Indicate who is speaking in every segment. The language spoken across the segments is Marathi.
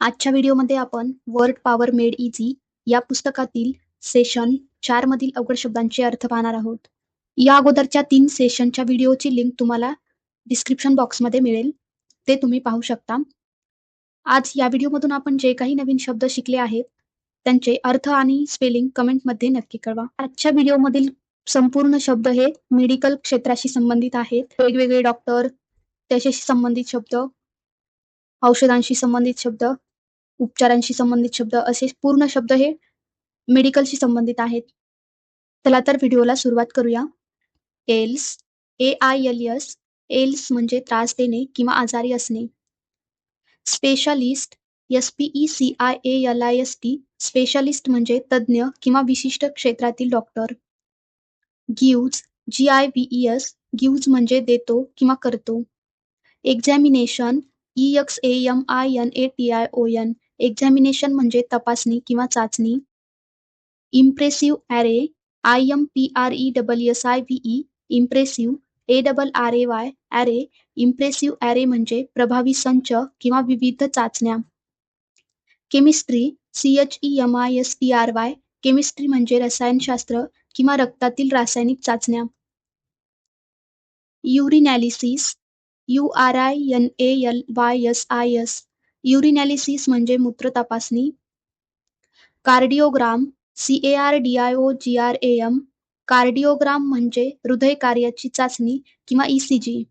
Speaker 1: आजच्या व्हिडिओमध्ये आपण वर्ड पॉवर मेड इझी या पुस्तकातील सेशन चार मधील अवघड शब्दांचे अर्थ पाहणार आहोत. या अगोदरच्या तीन सेशनच्या व्हिडिओची लिंक तुम्हाला डिस्क्रिप्शन बॉक्समध्ये मिळेल. ते तुम्ही पाहू शकता. आज या व्हिडिओमधून आपण जे काही नवीन शब्द शिकले आहेत त्यांचे अर्थ आणि स्पेलिंग कमेंटमध्ये नक्की कळवा. आजच्या व्हिडिओमधील संपूर्ण शब्द हे मेडिकल क्षेत्राशी संबंधित आहेत. वेगवेगळे डॉक्टर त्याच्याशी संबंधित शब्द औषधांशी संबंधित शब्द उपचारांशी संबंधित शब्द असे पूर्ण शब्द हे मेडिकलशी संबंधित आहेत. चला तर व्हिडिओला सुरुवात करूया. Ails A I L S ails म्हणजे त्रास देणे किंवा आजारी असणे. Specialist S P E C I A L I S T specialist म्हणजे तज्ज्ञ किंवा विशिष्ट क्षेत्रातील doctor gives G I V E S gives म्हणजे देतो किंवा करतो. Examination E X A M I N A T I O N examination म्हणजे तपासणी किंवा चाचणी. Impressive array I M P R E double S I V E impressive A double R A Y array impressive array म्हणजे प्रभावी संच किंवा विविध चाचण्या. Chemistry C H E M I S T R Y chemistry म्हणजे रसायनशास्त्र किंवा रक्तातील रासायनिक चाचण्या. Urinalysis U R I N A L Y S I S urinalysis म्हणजे मूत्र तपासणी. Cardiogram C A R D I O G R A M cardiogram म्हणजे हृदय कार्याची चाचणी किंवा E C G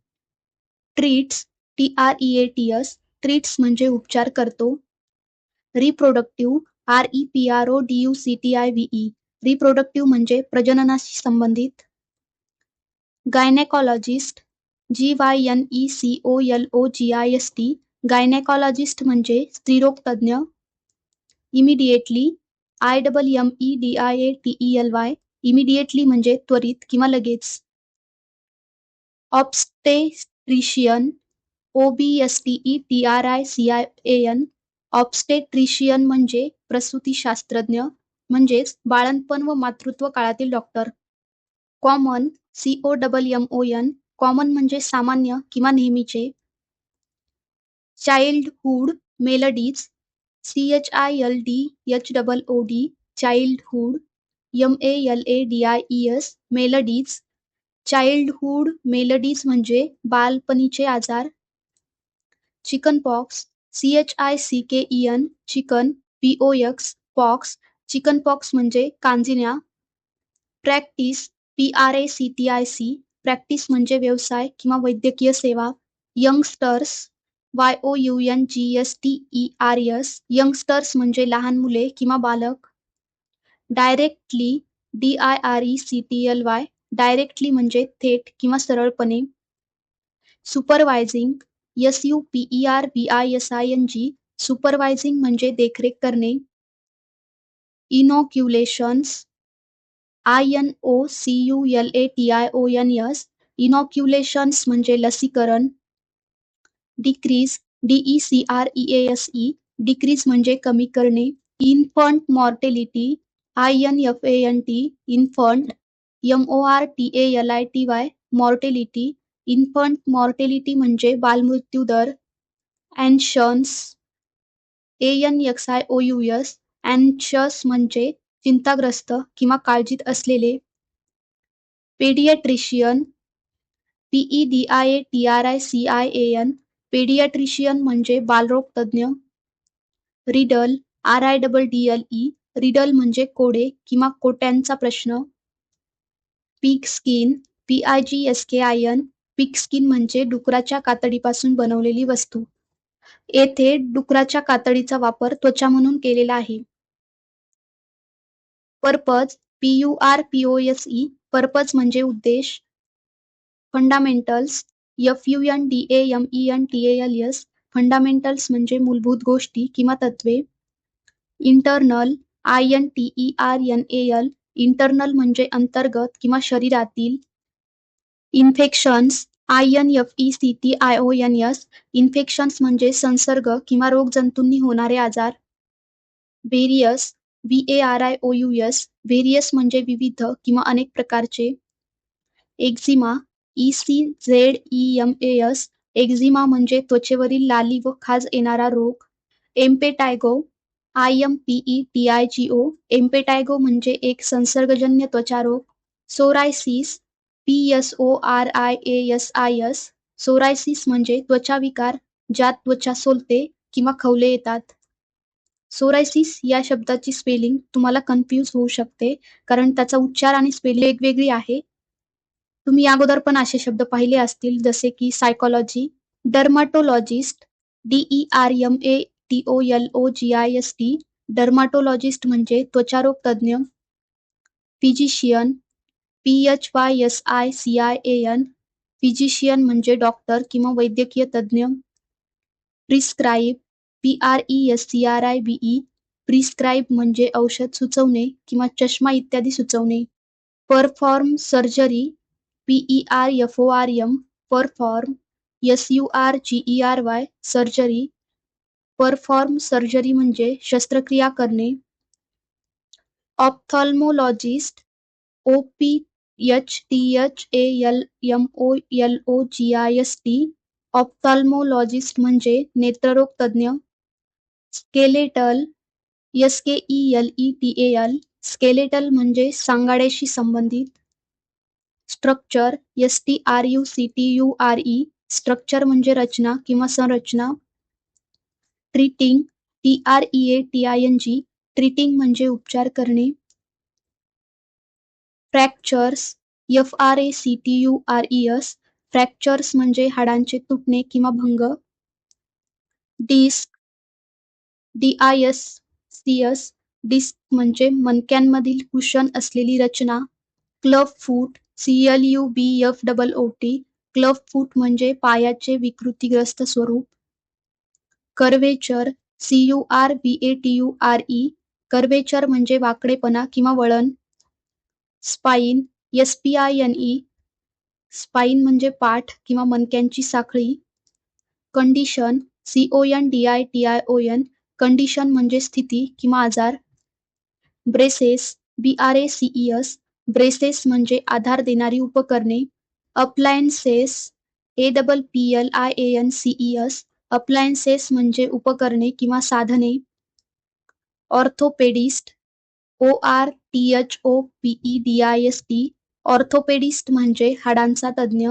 Speaker 1: treats T R E A T S treats म्हणजे उपचार करतो. Reproductive R E P R O D U C T I V E reproductive म्हणजे प्रजननाशी संबंधित. Gynaecologist G Y N E C O L O G I S T gynaecologist म्हणजे स्त्रीरोग तज्ज्ञ immediately I double M E D I A T E L Y immediately म्हणजे त्वरित किंवा लगेच. Obstetrician O B S T E T R I C I A N obstetrician म्हणजे प्रसूतीशास्त्रज्ञ म्हणजेच बाळंतपण व मातृत्व काळातील doctor common C O double M O N common म्हणजे सामान्य किंवा नेहमीचे. Childhood maladies C H I L D H double O D childhood M A L A D I E S maladies childhood maladies म्हणजे बालपणीचे आजार chicken pox C H I C K E N chicken P O X pox chicken pox म्हणजे कांजिण्या practice P R A C T I C practice म्हणजे व्यवसाय किंवा वैद्यकीय सेवा youngsters Y O U N G S T E R S youngsters म्हणजे लहान मुले किंवा बालक. Directly D I R E C T L Y directly म्हणजे थेट किंवा सरळपणे. Supervising S U P E R V I S I N G supervising म्हणजे देखरेख करणे. Inoculations I N O C U L A T I O N S inoculations म्हणजे लसीकरण. Decrease DE C R E A S E decrease म्हणजे कमी करणे infant mortality I N F A N T infant M O R T A L I T Y mortality infant mortality म्हणजे बालमृत्यू दर अँशन्स A N X I O U S अँशस म्हणजे चिंताग्रस्त किंवा काळजीत असलेले paediatrician PE D I A T R I C I A N paediatrician म्हणजे बालरोग तज्ञ riddle R I double D L E riddle म्हणजे कोडे किंवा कोट्यांचा प्रश्न. Pig skin P I G S K I N skin म्हणजे डुकराच्या कातडीपासून बनवलेली वस्तू. येथे डुकराच्या कातडीचा वापर त्वचा म्हणून केलेला आहे. Purpose P U R P O S E purpose म्हणजे उद्देश. Fundamentals F U N D A M E N T L S fundamentals म्हणजे मूलभूत गोष्टी किंवा तत्वे. Internal I N T E R N A L internal म्हणजे अंतर्गत किंवा शरीरातील. Infections I N F E C T I O N S infections म्हणजे संसर्ग किंवा रोगजंतूंनी होणारे आजार. Various V A R I O U S various म्हणजे विविध किंवा अनेक प्रकारचे. Eczema E C Z E M A S eczema म्हणजे त्वचेवरील लाली व खाज येणारा रोग. Impetigo I M P E T I G O impetigo म्हणजे एक संसर्गजन्य त्वचारोग psoriasis P S O R I A S I S psoriasis म्हणजे त्वचा विकार ज्यात त्वचा सोलते किंवा खवले येतात. सोरायसिस या शब्दाची स्पेलिंग तुम्हाला कन्फ्यूज होऊ शकते कारण त्याचा उच्चार आणि स्पेलिंग वेगवेगळी आहे. तुम्ही अगोदर पण असे शब्द पाहिले असतील जसे की psychology dermatologist D E R M A T O L O G I S T dermatologist म्हणजे त्वचारोग तज्ज्ञ physician P H Y S I C I A N physician म्हणजे डॉक्टर किंवा वैद्यकीय तज्ज्ञ prescribe P R E S C R I B E prescribe म्हणजे औषध सुचवणे किंवा चष्मा इत्यादी सुचवणे perform surgery R M perform S U R G E R Y surgery perform surgery म्हणजे शस्त्रक्रिया करणे. Ophthalmologist O P H T H A L M O L O G S T ophthalmologist म्हणजे नेत्ररोग तज्ज्ञ skeletal S K E L E T A L skeletal म्हणजे सांगाड्याशी संबंधित. Structure S T R U C T U R E structure म्हणजे रचना किंवा संरचना. Treating T R E A T I N G treating म्हणजे उपचार करणे. Fractures F R A C T U R E S fractures म्हणजे हाडांचे तुटणे किंवा भंग. Disc D I S C S disc म्हणजे मणक्यांमधील कुशन असलेली रचना. Club foot C L U B F double O T club foot म्हणजे पायाचे विकृतीग्रस्त स्वरूप. Curvature C U R B A T U R E curvature म्हणजे वाकडेपणा किंवा वळण. Spine S P I N E spine म्हणजे पाठ किंवा मणक्यांची साखळी. Condition C O N D I T I O N condition म्हणजे स्थिती किंवा आजार. Braces B R A C E S braces म्हणजे आधार देणारी उपकरणे. Appliances A double P L I A N C E S appliances म्हणजे उपकरणे किंवा साधने. Orthopedist O R T H O P E D I S T orthopedist म्हणजे हाडांचा तज्ज्ञ.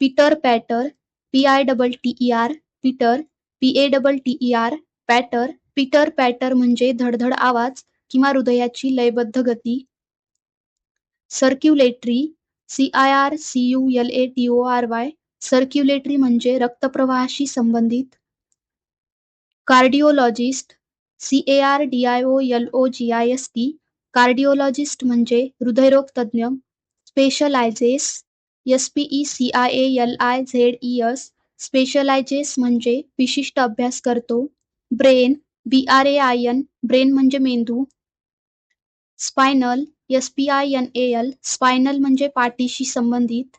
Speaker 1: Pitter patter P I double T E R pitter P A double T E R patter pitter patter म्हणजे धडधड आवाज किंवा हृदयाची लयबद्ध गती. Circulatory C I R C U L A T O R Y circulatory म्हणजे रक्तप्रवाहाशी संबंधित. Cardiologist C A R D I O L O G I S T cardiologist म्हणजे हृदयरोग तज्ज्ञ specializes S P E C I A L I Z E S specializes म्हणजे विशिष्ट अभ्यास करतो. Brain B R A I N brain म्हणजे मेंदू. Spinal S P I N A L spinal म्हणजे पाठीशी संबंधित.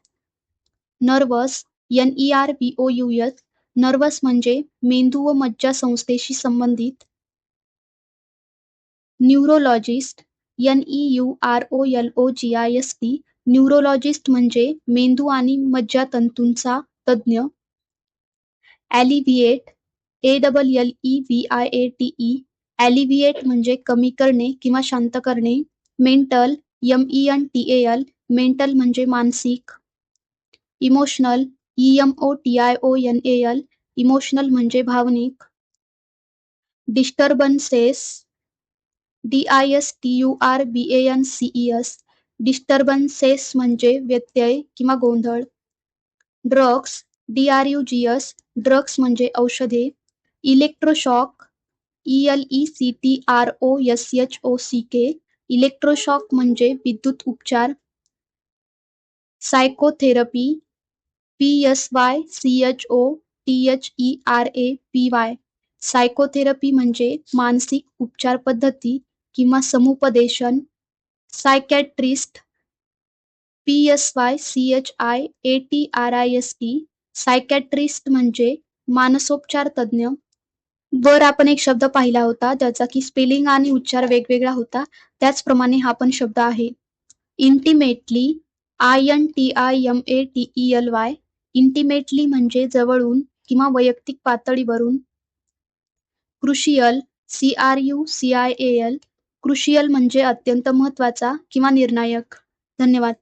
Speaker 1: Nervous N E R B O U S nervous म्हणजे मेंदू व मज्जा संस्थेशी संबंधित. Neurologist N E U R O L O G I S T neurologist म्हणजे मेंदू आणि मज्जा तंतूंचा तज्ज्ञ. Alleviate A double L E V I A T E alleviate म्हणजे कमी करणे किंवा शांत करणे. Mental M E N T A L mental म्हणजे मानसिक. Emotional E M O T I O N A L emotional म्हणजे भावनिक. Disturbances D I S T U R B A N E S disturbances म्हणजे व्यत्यय किंवा गोंधळ. Drugs D R U G S drugs म्हणजे औषधे. Electroshock E L E C T R O S H O C K electroshock म्हणजे विद्युत उपचार psychotherapy P S Y C H O T H E R A P Y psychotherapy म्हणजे मानसिक उपचार पद्धती किंवा समुपदेशन. Psychiatrist P S Y C H I A T R I S T psychiatrist म्हणजे मानसोपचार तज्ज्ञ वर आपण एक शब्द पाहिला होता ज्याचा की स्पेलिंग आणि उच्चार वेगवेगळा होता. त्याचप्रमाणे हा पण शब्द आहे. Intimately I N T I M A T E L Y intimately म्हणजे जवळून किंवा वैयक्तिक पातळीवरून. Crucial C R U C I A L crucial म्हणजे अत्यंत महत्त्वाचा किंवा निर्णायक. धन्यवाद.